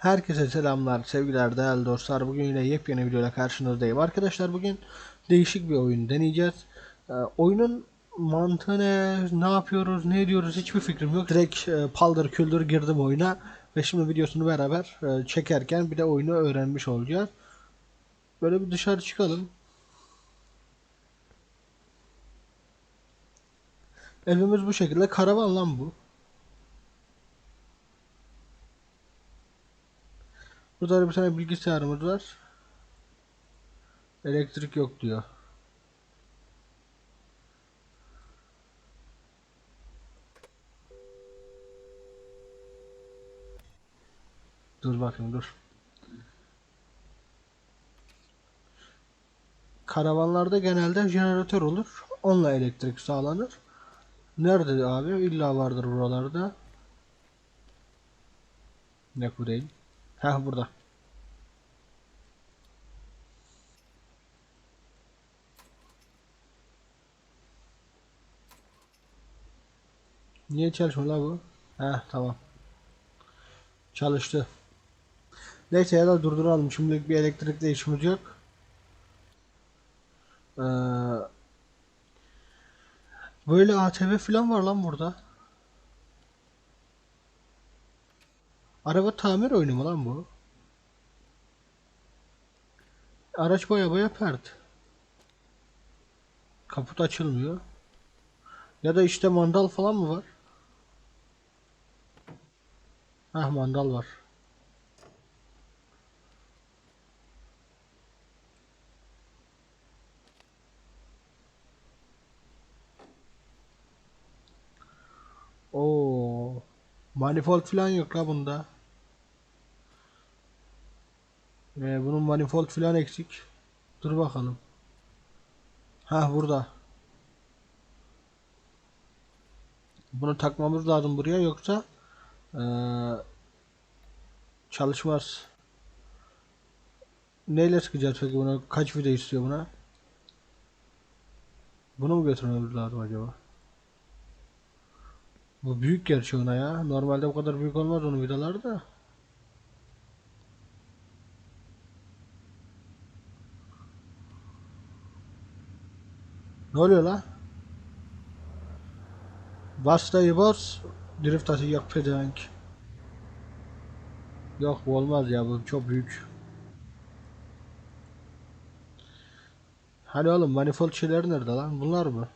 Herkese selamlar, sevgiler, değerli dostlar. Bugün yine yepyeni videoyla karşınızdayım. Arkadaşlar bugün değişik bir oyun deneyeceğiz. Ee, oyunun mantığı ne, ne yapıyoruz, ne ediyoruz hiçbir fikrim yok. Direkt e, paldır küldür girdim oyuna ve şimdi videosunu beraber e, çekerken bir de oyunu öğrenmiş olacağız. Böyle bir dışarı çıkalım. Evimiz bu şekilde. Karavan lan bu. Burada da bir tane bilgisayarımız var. Elektrik yok diyor. Dur bakayım dur. Karavanlarda genelde jeneratör olur. Onunla elektrik sağlanır. Nerede abi? İlla vardır buralarda. Ne değil. Heh burada. Niye çalışmıyor la bu? Heh tamam. Çalıştı. Neyse ya da durduralım. Şimdilik bir elektrikle işimiz yok. Ee, böyle ATV falan var lan burada. Araba tamir oyunu mu lan bu? Araç boya boya pert. Kaput açılmıyor. Ya da işte mandal falan mı var? Hah mandal var. Oo. Manifold falan yok la bunda. Ve bunun manifold falan eksik. Dur bakalım. Ha burada. Bunu takmamız lazım buraya yoksa eee, çalışmaz. Neyle sıkacağız peki bunu? Kaç vida istiyor buna? Bunu mu götürmemiz lazım acaba? Bu büyük gerçi ona ya. Normalde bu kadar büyük olmaz onun vidaları da. Ne oluyor la? Bas dayı bas. Drift atı yok pedevenk. Yok bu olmaz ya bu çok büyük. Hani oğlum manifold şeyler nerede lan? Bunlar mı?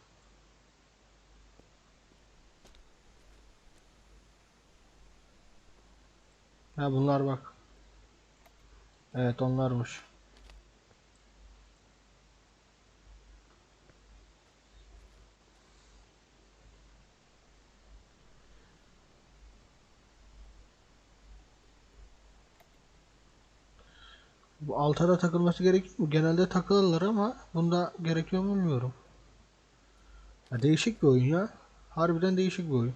Ha bunlar bak. Evet onlarmış. Bu alta da takılması gerekiyor mu? Genelde takılırlar ama bunda gerekiyor mu bilmiyorum. Ya değişik bir oyun ya. Harbiden değişik bir oyun.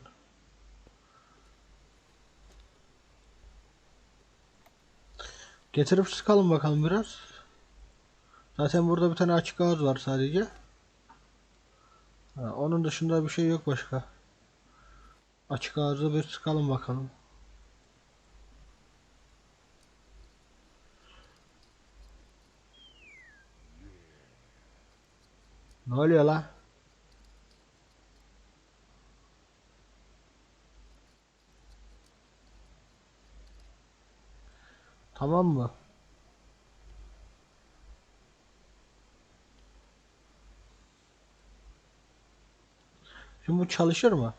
Getirip sıkalım bakalım biraz. Zaten burada bir tane açık ağız var sadece. Ha, onun dışında bir şey yok başka. Açık ağzı bir sıkalım bakalım. Ne oluyor la? Tamam mı? Şimdi bu çalışır mı?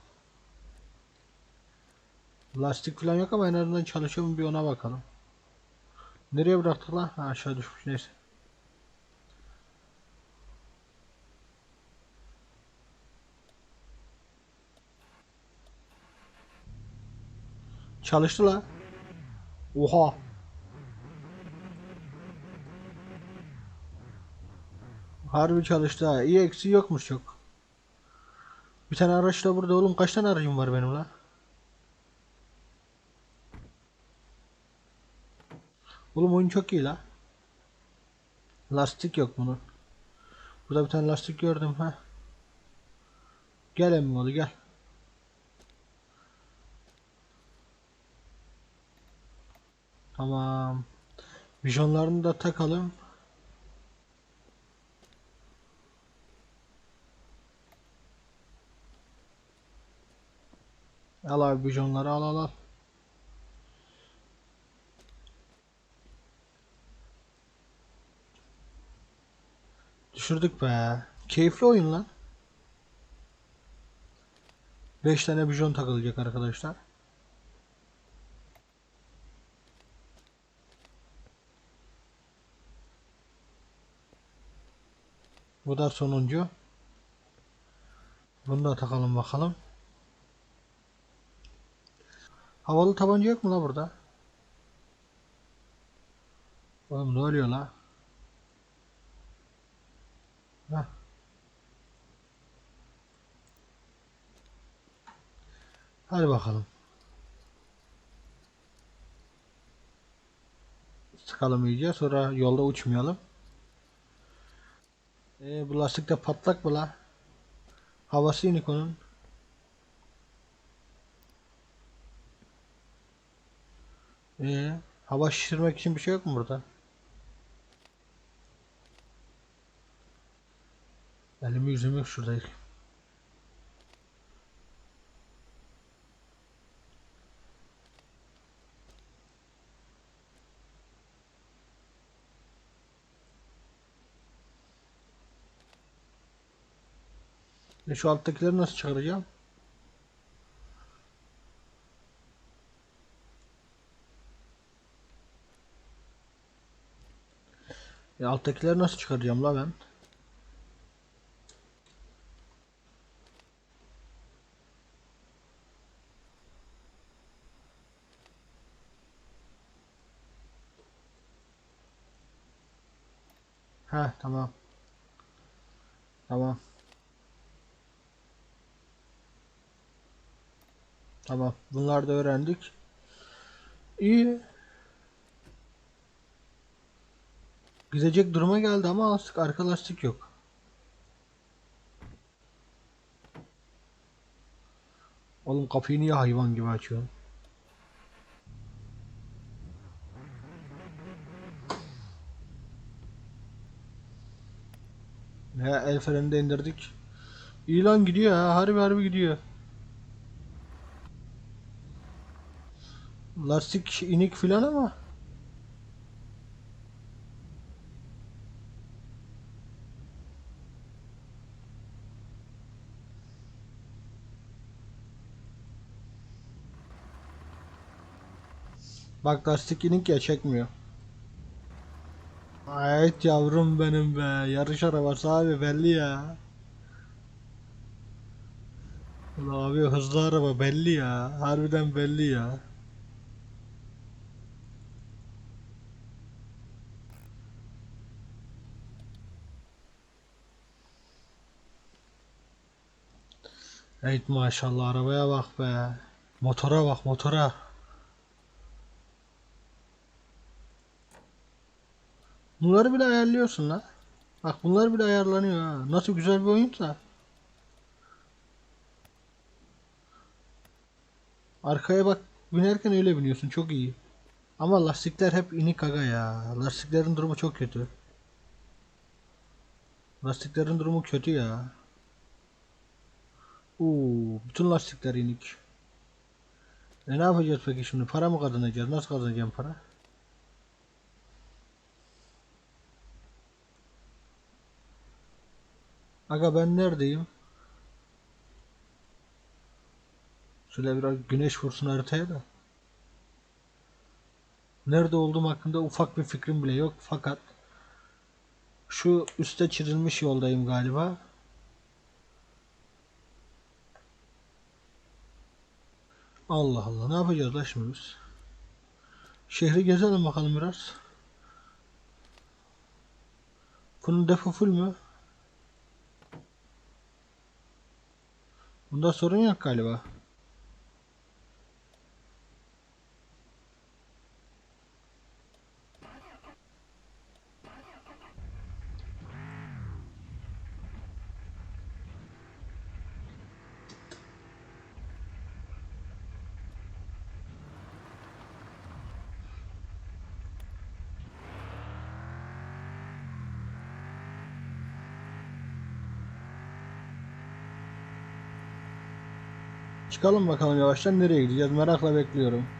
Lastik falan yok ama en azından çalışıyor mu bir ona bakalım. Nereye bıraktık lan? Ha, aşağı düşmüş neyse. Çalıştı la. Oha. Harbi çalıştı ha. İyi eksiği yokmuş çok. Bir tane araç da burada oğlum. Kaç tane aracım var benim la? Oğlum oyun çok iyi la. Lastik yok bunun. Burada bir tane lastik gördüm ha. Gel emmi oğlu gel. Tamam. Vijonlarını da takalım. Al abi vijonları al al al. Düşürdük be. Keyifli oyun lan. 5 tane vijon takılacak arkadaşlar. Bu da sonuncu. Bunu da takalım bakalım. Havalı tabanca yok mu la burada? Oğlum ne oluyor la? Heh. Hadi bakalım. Sıkalım iyice sonra yolda uçmayalım. Ee, bu lastik patlak mı la? Havası inik onun. Ee, hava şişirmek için bir şey yok mu burada? Elimi yüzümü şurada. E şu alttakileri nasıl çıkaracağım? E alttakileri nasıl çıkaracağım la ben? Ha tamam. Tamam. Tamam. Bunları da öğrendik. İyi. Gidecek duruma geldi ama lastik arka lastik yok. Oğlum kapıyı niye hayvan gibi açıyorsun? Ya el freni de indirdik. İyi lan gidiyor ha. Harbi harbi gidiyor. Lastik inik filan ama. Bak lastik inik ya çekmiyor. Evet yavrum benim be. Yarış arabası abi belli ya. Ulan abi hızlı araba belli ya. Harbiden belli ya. Evet maşallah arabaya bak be. Motora bak motora. Bunları bile ayarlıyorsun la. Bak bunlar bile ayarlanıyor ha. Nasıl güzel bir oyunsa. Arkaya bak binerken öyle biniyorsun çok iyi. Ama lastikler hep inik aga ya. Lastiklerin durumu çok kötü. Lastiklerin durumu kötü ya. Oo, bütün lastikler inik. E ne yapacağız peki şimdi? Para mı kazanacağız? Nasıl kazanacağım para? Aga ben neredeyim? Şöyle biraz güneş vursun haritaya da. Nerede olduğum hakkında ufak bir fikrim bile yok fakat şu üstte çizilmiş yoldayım galiba. Allah Allah ne yapacağız la şimdi biz? Şehri gezelim bakalım biraz. Bunun depo full mü? Bunda sorun yok galiba. Çıkalım bakalım yavaştan nereye gideceğiz merakla bekliyorum.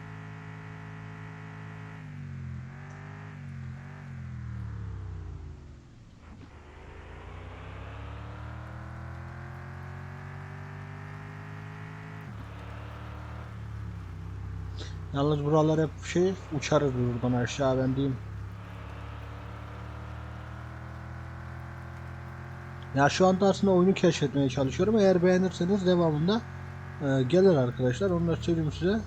Yalnız buralar hep şey uçarız buradan aşağı ben diyeyim. Ya şu anda aslında oyunu keşfetmeye çalışıyorum. Eğer beğenirseniz devamında gelir arkadaşlar. Da söyleyeyim size.